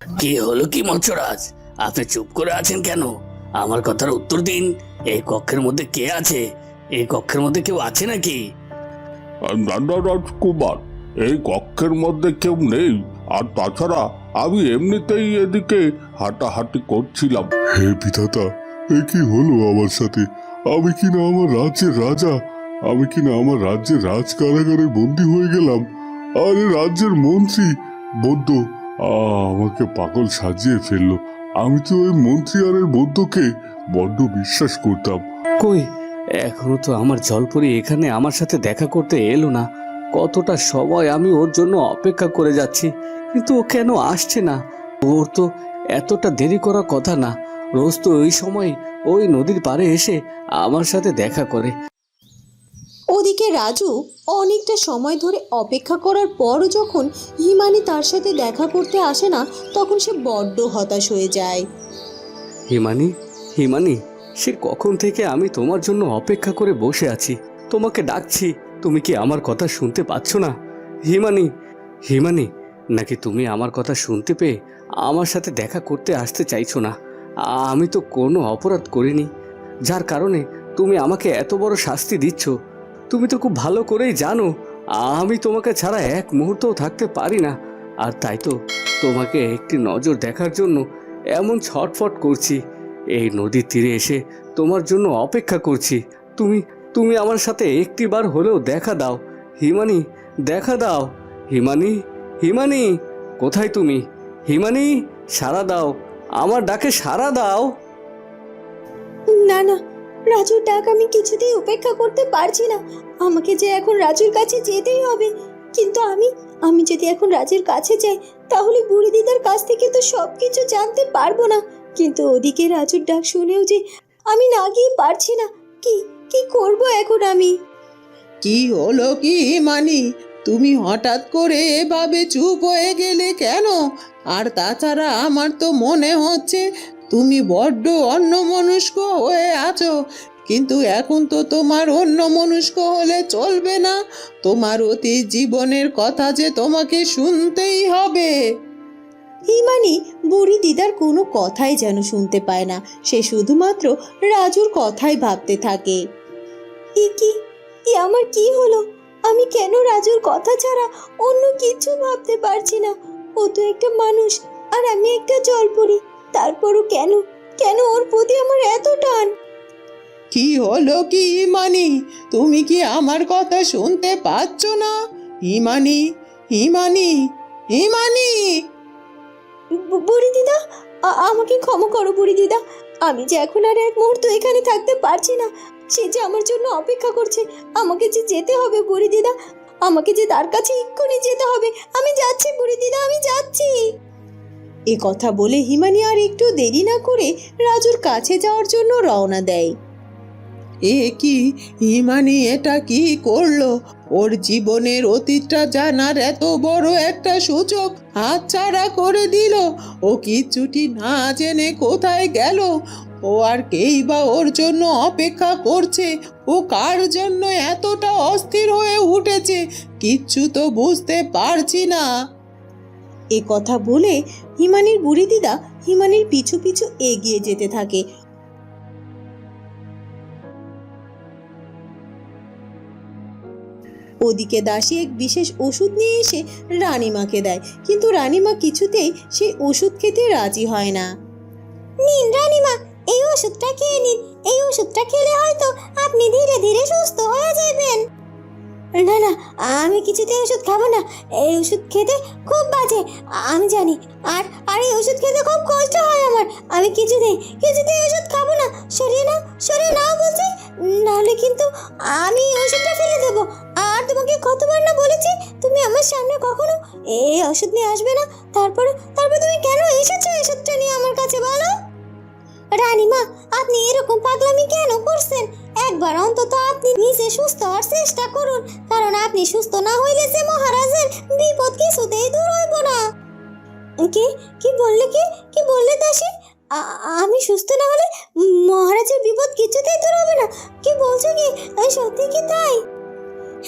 কি হলো কি মৎস্যরাজ আপনি চুপ করে আছেন কেন? আমার কথার উত্তর দিন। এই কক্ষের মধ্যে কে আছে? এই কক্ষের মধ্যে কেউ আছে নাকি? দাদা রাজকুমার এই কক্ষের মধ্যে কেউ নেই। আর তাছাড়া আমি এমনিতেই এদিকে হাঁটাহাঁটি করছিলাম। হে বিধাতা এ কি হলো আমার সাথে? আমি কি না আমার রাজ্যের রাজা? আমি কি না আমার রাজ্যের রাজ কারাগারে বন্দী হয়ে গেলাম? আরে রাজ্যের মন্ত্রী বৌদ্ধ আমাকে পাগল সাজিয়ে ফেলল। আমি তো ওই মন্ত্রী আর বৌদ্ধকে বড্ড বিশ্বাস করতাম। কই? এখনও তো আমার জলপরি এখানে আমার সাথে দেখা করতে এলো না। কতটা সময় আমি ওর জন্য অপেক্ষা করে যাচ্ছি, কিন্তু ও কেন আসছে না? ওর তো এতটা দেরি করার কথা না। রোজ তো ওই সময় ওই নদীর পাড়ে এসে আমার সাথে দেখা করে। ওদিকে রাজু অনেকটা সময় ধরে অপেক্ষা করার পরও যখন হিমানি তার সাথে দেখা করতে আসে না, তখন সে বড্ড হতাশ হয়ে যায়। হিমানি হিমানি, সে কখন থেকে আমি তোমার জন্য অপেক্ষা করে বসে আছি? তোমাকে ডাকছি, তুমি কি আমার কথা শুনতে পাচ্ছ না? হিমানি হিমানি, নাকি তুমি আমার কথা শুনতে পেয়ে আমার সাথে দেখা করতে আসতে চাইছো না? আমি তো কোনো অপরাধ করিনি। যার কারণে তুমি আমাকে এত বড় শাস্তি দিচ্ছ। তুমি তো খুব ভালো করেই জানো, আমি তোমাকে ছাড়া এক মুহূর্তও থাকতে পারি না। আর তাই তো তোমাকে একটি নজর দেখার জন্য এমন ছটফট করছি। এই নদীর তীরে এসে তোমার জন্য অপেক্ষা করছি। তুমি তুমি আমার সাথে একটিবার হলেও দেখা দাও। হিমানি, দেখা দাও। হিমানি হিমানি, কোথায় তুমি? হিমানি সারা দাও। আমার ডাকে সারা দাও। না না রাজুর ডাক আমি কিছুতেই উপেক্ষা করতে পারছি না। আমাকে যে এখন রাজুর কাছে যেতেই হবে। কিন্তু আমি আমি যদি এখন রাজুর কাছে যাই, তাহলে বুড়ি দিদার কাছ থেকে তো সব কিছু জানতে পারব না। কিন্তু ওদিকে রাজুর ডাক শুনেও যে আমি না গিয়ে পারছি না, কি কি করব এখন আমি? কি হলো কি মানি? তুমি হঠাৎ করে এভাবে চুপ হয়ে গেলে কেন? আর তাছাড়া আমার তো মনে হচ্ছে তুমি বড্ড অন্যমনস্ক হয়ে আছো, কিন্তু এখন তো তোমার অন্য মনস্ক হলে চলবে না। তোমার অতি জীবনের কথা যে তোমাকে শুনতেই হবে। হিমানি বুড়ি দিদার কোনো কথাই যেন শুনতে পায় না। সে শুধুমাত্র রাজুর কথাই ভাবতে থাকে। এ কি? আমার কি হলো? আমি কেন রাজুর কথা ছাড়া অন্য কিছু ভাবতে পারছি না? ও তো একটা মানুষ, আর আমি একটা জলপরি। তারপরও কেন? কেন ওর প্রতি আমার এত টান? কি হলো কি ইমানি? তুমি কি আমার কথা শুনতে পাচ্ছ না? ইমানি ইমানি ইমানি! বুড়ি দিদা আমাকে ক্ষমা করো বুড়ি দিদা। আমি যে এখন আর এক মুহূর্ত এখানে থাকতে পারছি না সে যে আমার জন্য অপেক্ষা করছে আমাকে যে যেতে হবে বুড়ি দিদা আমাকে যে তার কাছে এক্ষুনি যেতে হবে। আমি যাচ্ছি বুড়ি দিদা আমি যাচ্ছি। এ কথা বলে হিমানি আর একটু দেরি না করে রাজুর কাছে যাওয়ার জন্য রওনা দেয়। এ কি? হিমানি এটা কি করল? ওর জীবনের অতীতটা জানার এত বড় একটা সুযোগ হাতছাড়া করে দিল। ও কিচ্ছুটি না জেনে কোথায় গেল? ও আর কেই বা ওর জন্য অপেক্ষা করছে? ও কার জন্য এতটা অস্থির হয়ে উঠেছে? কিচ্ছু তো বুঝতে পারছি না। এ কথা বলে হিমানির বুড়ি দিদা হিমানির পিছু পিছু এগিয়ে যেতে থাকে। ওদিকে দাসী এক বিশেষ ওষুধ নিয়ে এসে রানীমাকে দেয়, কিন্তু রানীমা কিছুতেই সেই ওষুধ খেতে রাজি হয় না। নিন রানীমা, এই ওষুধটা খেয়ে নিন, এই ওষুধটা খেলে হয়তো আপনি ধীরে ধীরে না না, আমি কিছুতে ওষুধ খাব না। এই ওষুধ খেতে খুব বাজে, আমি জানি। আর আর এই ওষুধ খেতে খুব কষ্ট হয় আমার। আমি কিছুতেই কিছুতেই ওষুধ খাব না। সরিয়ে নাও সরিয়ে নাও বলছি। নাহলে কিন্তু আমি ওষুধটা ফেলে দেবো। আর তোমাকে কতবার না বলেছি, তুমি আমার সামনে কখনো এই ওষুধ নিয়ে আসবে না। তারপরে, তারপর তুমি কেন এসেছ ওষুধটা নিয়ে আমার কাছে বলো? রানীমা, আপনি এরকম পাগলামি কেন করছেন? একবার অন্তত আপনি নিজে সুস্থ হওয়ার চেষ্টা করুন। কারণ আপনি সুস্থ না হইলে যে মহারাজের বিপদ কিছুতেই দূর হইব না। কি? কি বললে কি? কি বললে দাসী? আমি সুস্থ না হলে মহারাজের বিপদ কিছুতেই দূর হবে না। কি বলছো কি? সত্যি কি তাই?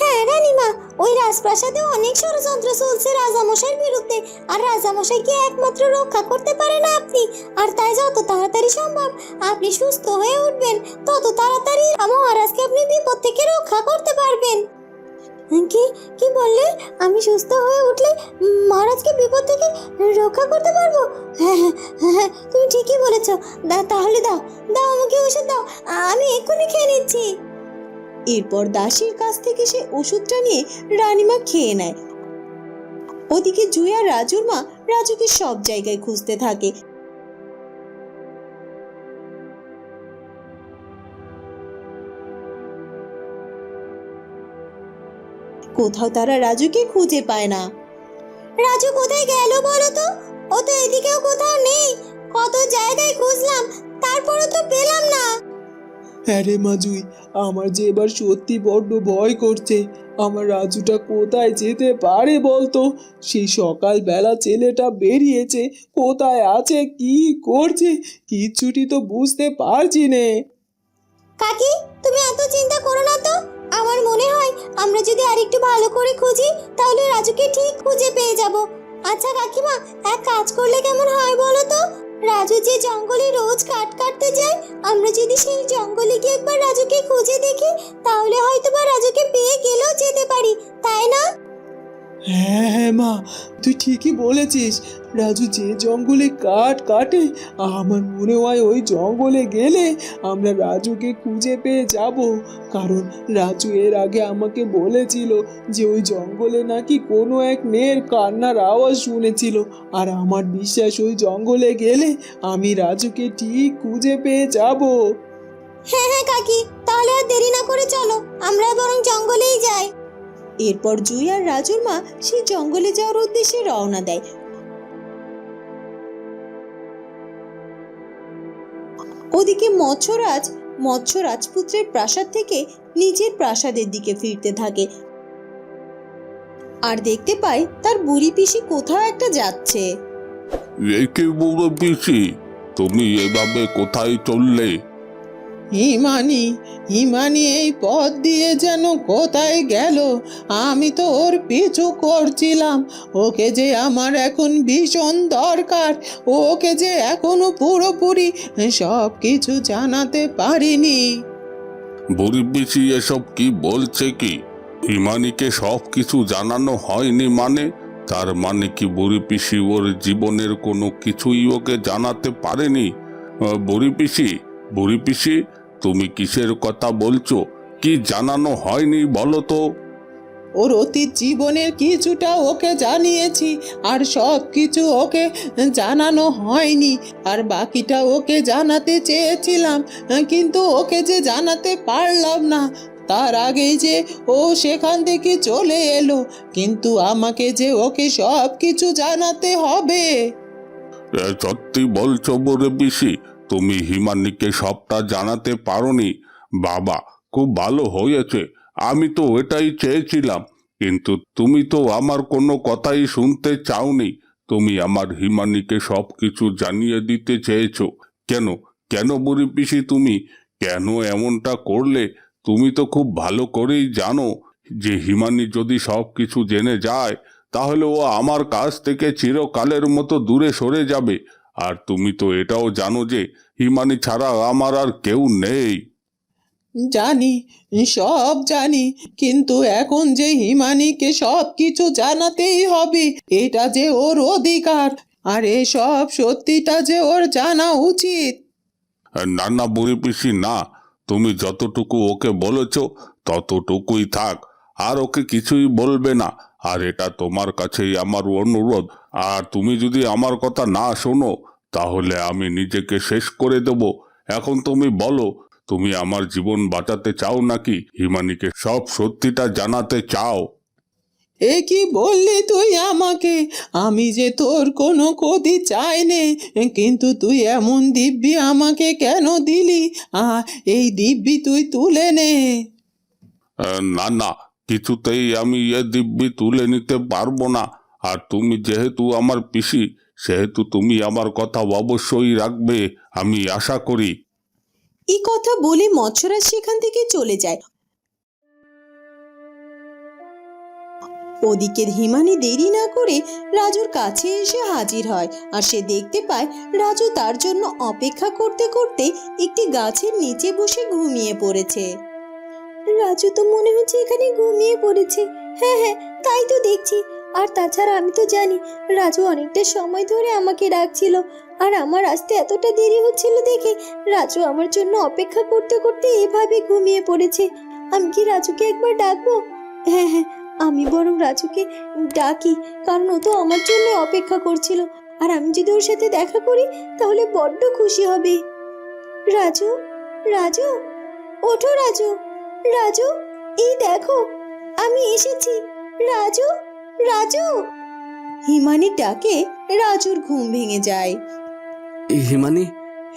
হ্যাঁ রানীমা ওই রাজপ্রাসাদে অনেক ষড়যন্ত্র চলছে রাজামশাইয়ের বিরুদ্ধে। আর রাজামশাইকে একমাত্র রক্ষা করতে পারেন আপনি। আর তাই যত তাড়াতাড়ি সম্ভব আপনি সুস্থ হয়ে উঠবেন তত তাড়াতাড়ি মহারাজকে আপনি বিপদ থেকে রক্ষা করতে পারবেন। কি কি বললে? আমি সুস্থ হয়ে উঠলে মহারাজকে বিপদ থেকে রক্ষা করতে পারব? হ্যাঁ হ্যাঁ, হ্যাঁ তুমি ঠিকই বলেছ। তাহলে দাও দাও আমাকে ওষুধ দাও। আমি এক্ষুনি খেয়ে নিচ্ছি। এরপর দাসীর কাছ থেকে সে ওষুধটা নিয়ে রানীমা খেয়ে নেয়। ওদিকে আর রাজুর মা রাজুকে সব জায়গায় খুঁজতে থাকে। কোথাও তারা রাজুকে খুঁজে পায় না। রাজু কোথায় গেল বলো তো? ও তো এদিকেও কোথাও নেই। কত জায়গায় খুঁজলাম, তারপরও তো পেলাম না। হ্যাঁ রে মাজুই, আমার যে এবার সত্যি বড্ড ভয় করছে, আমার রাজুটা কোথায় যেতে পারে বলতো? সেই সকালবেলা ছেলেটা বেরিয়েছে, কোথায় আছে, কি করছে, কিচ্ছুটি তো বুঝতে পারছি নে। কাকি, তুমি এত চিন্তা করো না তো। আমার মনে হয় আমরা যদি আরেকটু ভালো করে খুঁজি, তাহলে রাজুকে ঠিক খুঁজে পেয়ে যাব। আচ্ছা কাকিমা, এক কাজ করলে কেমন হয় বলো তো? রাজু যে জঙ্গলে রোজ কাঠ কাটতে যায়, আমরা যদি সেই জঙ্গলে গিয়ে একবার রাজুকে খুঁজে দেখি, তাহলে হয়তো বা রাজুকে পেয়ে গেলেও যেতে পারি, তাই না? হ্যাঁ হ্যাঁ মা, তুই ঠিকই বলেছিস। রাজু যে জঙ্গলে কাঠ কাটে, আমার মনে হয় ওই জঙ্গলে গেলে আমরা রাজুকে খুঁজে পেয়ে যাব। কারণ রাজু এর আগে আমাকে বলেছিল যে ওই জঙ্গলে নাকি কোনো এক মেয়ের কান্নার আওয়াজ শুনেছিল। আর আমার বিশ্বাস, ওই জঙ্গলে গেলে আমি রাজুকে ঠিক খুঁজে পেয়ে যাব। হ্যাঁ হ্যাঁ কাকি, তাহলে আর দেরি না করে চলো আমরা বরং জঙ্গলেই যাই। এরপর জুই আর রাজুর মা সেই জঙ্গলে যাওয়ার উদ্দেশ্যে রওনা দেয়। ওদিকে মৎস্যরাজ মৎস্য রাজপুত্রের প্রাসাদ থেকে নিজের প্রাসাদের দিকে ফিরতে থাকে। আর দেখতে পায় তার বুড়ি পিসি কোথাও একটা যাচ্ছে। তুমি এভাবে কোথায় চললে? হিমানি ইমানি এই পথ দিয়ে যেন কোথায় গেল? আমি তো ওর পিছু করছিলাম। ওকে যে আমার এখন ভীষণ দরকার, ওকে যে এখনও পুরোপুরি সব কিছু জানাতে পারিনি। বুড়ি পিসি এসব কি বলছে কি? ইমানিকে সব কিছু জানানো হয়নি মানে? তার মানে কি বুড়ি পিসি ওর জীবনের কোনো কিছুই ওকে জানাতে পারেনি? বুড়ি পিসি বুড়ি পিসি তুমি কিসের কথা বলছো? কি জানানো হয়নি বলো তো। ওর অতীত জীবনের কিছুটা ওকে জানিয়েছি আর সব কিছু ওকে জানানো হয়নি আর বাকিটা ওকে জানাতে চেয়েছিলাম কিন্তু ওকে যে জানাতে পারলাম না। তার আগেই যে ও সেখান থেকে চলে এলো কিন্তু আমাকে যে ওকে সব কিছু জানাতে হবে। সত্যি বলছো বুড়ি পিসি তুমি হিমানিকে সবটা জানাতে পারোনি। বাবা, খুব ভালো হয়েছে। আমি তো এটাই চেয়েছিলাম। কিন্তু তুমি তো আমার কোনো কথাই শুনতে চাওনি। তুমি আমার হিমানিকে সব কিছু জানিয়ে দিতে চেয়েছো। কেন? কেন বুড়ি পিসি তুমি? কেন এমনটা করলে? তুমি তো খুব ভালো করেই জানো যে হিমানি যদি সব কিছু জেনে যায়, তাহলে ও আমার কাছ থেকে চিরকালের মতো দূরে সরে যাবে। আর তুমি তো এটাও জানো যে হিমানি ছাড়া আমার আর কেউ নেই। জানি সব জানি কিন্তু এখন যে হিমানিকে সব কিছু জানাতেই হবে এটা যে ওর অধিকার আর এসব সত্যিটা যে ওর জানা উচিত। না না বুড়ি পিসি না তুমি যতটুকু ওকে বলেছ ততটুকুই থাক আর ওকে কিছুই বলবে না আর এটা তোমার কাছেই আমার অনুরোধ আর তুমি যদি আমার কথা না শোনো তাহলে আমি নিজেকে শেষ করে দেব। এখন তুমি বলো তুমি আমার জীবন বাঁচাতে চাও নাকি? হিমানিকে সব সত্যিটা জানাতে চাও। এ কি বললি তুই আমাকে? আমি যে তোর কোনো ক্ষতি চাই নে কিন্তু তুই এমন দিব্যি আমাকে কেন দিলি? আ এই দিব্যি তুই তুলে নে। না না কিছুতেই আমি এ দিব্যি তুলে নিতে পারব না। আর তুমি যেহেতু আমার পিসি, সেহেতু তুমি আমার কথা অবশ্যই রাখবে, আমি আশা করি। এই কথা বলে মৎস্যরাজ সেখান থেকে চলে যায়। ওদিকে হিমানি দেরি না করে রাজুর কাছে এসে হাজির হয় আর সে দেখতে পায় রাজু তার জন্য অপেক্ষা করতে করতে একটি গাছের নিচে বসে ঘুমিয়ে পড়েছে। রাজু তো মনে হচ্ছে এখানে ঘুমিয়ে পড়েছে। হ্যাঁ হ্যাঁ তাই তো দেখছি। আর তাছাড়া আমি তো জানি রাজু অনেকটা সময় ধরে আমাকে ডাকছিল, আর আমার আসতে এতটা দেরি হচ্ছিল দেখে রাজু আমার জন্য অপেক্ষা করতে করতে এভাবে ঘুমিয়ে পড়েছে। আমি কি রাজুকে একবার ডাকবো? হ্যাঁ হ্যাঁ আমি বরং রাজুকে ডাকি, কারণ ও তো আমার জন্য অপেক্ষা করছিল, আর আমি যদি ওর সাথে দেখা করি তাহলে বড্ড খুশি হবে। রাজু রাজু, ওঠো রাজু রাজু, এই দেখো, আমি এসেছি, রাজু। রাজু? হিমানি ডাকে, রাজুর ঘুম ভেঙে যায়। হিমানি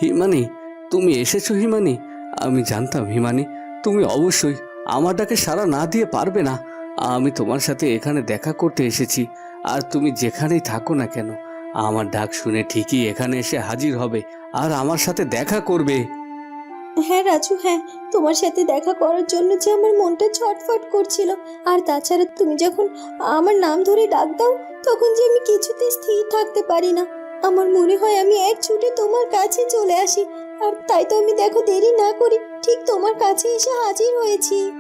হিমানি, তুমি এসেছ হিমানি? আমি জানতাম হিমানি, তুমি অবশ্যই আমার ডাকে সারা না দিয়ে পারবে না। আমি তোমার সাথে এখানে দেখা করতে এসেছি, আর তুমি যেখানেই থাকো না কেন, আমার ডাক শুনে ঠিকই এখানে এসে হাজির হবে, আর আমার সাথে দেখা করবে। হ্যাঁ রাজু হ্যাঁ তোমার সাথে দেখা করার জন্য যে আমার মনটা ছটফট করছিল। আর তাছাড়া তুমি যখন আমার নাম ধরে ডাক দাও, তখন যে আমি কিছুতে স্থির থাকতে পারি না। আমার মনে হয় আমি এক ছুটে তোমার কাছে চলে আসি। আর তাই তো আমি দেখো দেরি না করি, ঠিক তোমার কাছে এসে হাজির হয়েছি।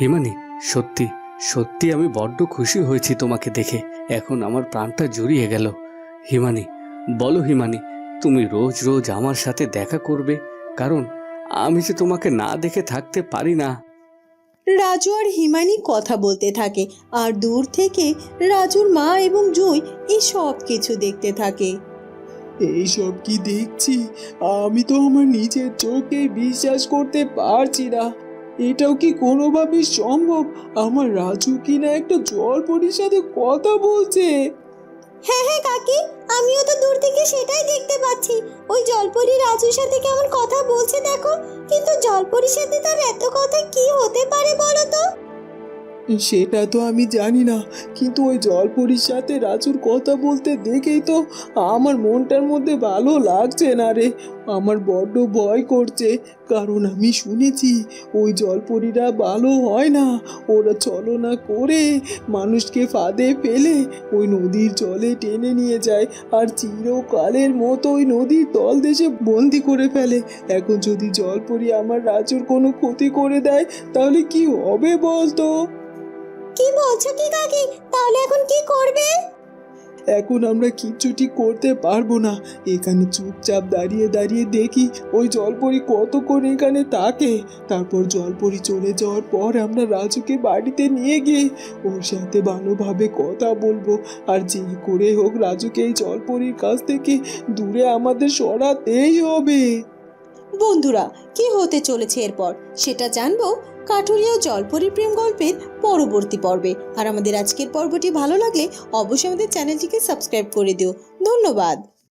হিমানি, সত্যি সত্যি আমি বড্ড খুশি হয়েছি তোমাকে দেখে। এখন আমার প্রাণটা জুড়িয়ে গেল। হিমানি, বলো হিমানি, তুমি রোজ রোজ আমার সাথে দেখা করবে? কারণ আমি যে তোমাকে না দেখে থাকতে পারি না। রাজু আর হিমানি কথা বলতে থাকে আর দূর থেকে রাজুর মা এবং জুই এই সব কিছু দেখতে থাকে। এই সব কি দেখছি? আমি তো আমার নিজের চোখে বিশ্বাস করতে পারছি না। এটাও কি কোনোভাবে সম্ভব? আমার রাজু কিনা একটা জলপরির সাথে কথা বলছে? হ্যাঁ হ্যাঁ কাকি, আমিও তো দূর থেকে সেটাই দেখতে পাচ্ছি। ওই জলপরি রাজুর সাথে কেমন কথা বলছে দেখো, কিন্তু জলপরির সাথে তার এত কথা কি হতে পারে বলো তো? সেটা তো আমি জানি না, কিন্তু ওই জলপরির সাথে রাজুর কথা বলতে দেখেই তো আমার মনটার মধ্যে ভালো লাগছে না রে। আমার বড্ড ভয় করছে, কারণ আমি শুনেছি ওই জলপরীরা ভালো হয় না, ওরা চলনা করে মানুষকে ফাঁদে ফেলে, ওই নদীর জলে টেনে নিয়ে যায় আর চিরকালের মতো ওই নদীর তল দেশে বন্দি করে ফেলে। এখন যদি জলপরি আমার রাজুর কোনো ক্ষতি করে দেয়, তাহলে কি হবে বলতো? কি বলছো কি কাকি? তাহলে এখন কি করবে? এখন আমরা কিচ্ছুটি করতে পারব না। এখানে চুপচাপ দাঁড়িয়ে দাঁড়িয়ে দেখি ওই জলপরি কতক্ষণ এখানে থাকে। তারপর জলপরি চলে যাওয়ার পর আমরা রাজুকে বাড়িতে নিয়ে গিয়ে ওর সাথে ভালোভাবে কথা বলব। আর যে করে হোক রাজুকে এই জলপরির কাছ থেকে দূরে আমাদের সরাতেই হবে। বন্ধুরা, কি হতে চলেছে এরপর? সেটা জানব কাঠুরিয়া জলপরি প্রেম গল্পের পরবর্তী পর্বে। আর আমাদের আজকের পর্বটি ভালো লাগলে অবশ্যই আমাদের চ্যানেলটিকে সাবস্ক্রাইব করে দিও। ধন্যবাদ।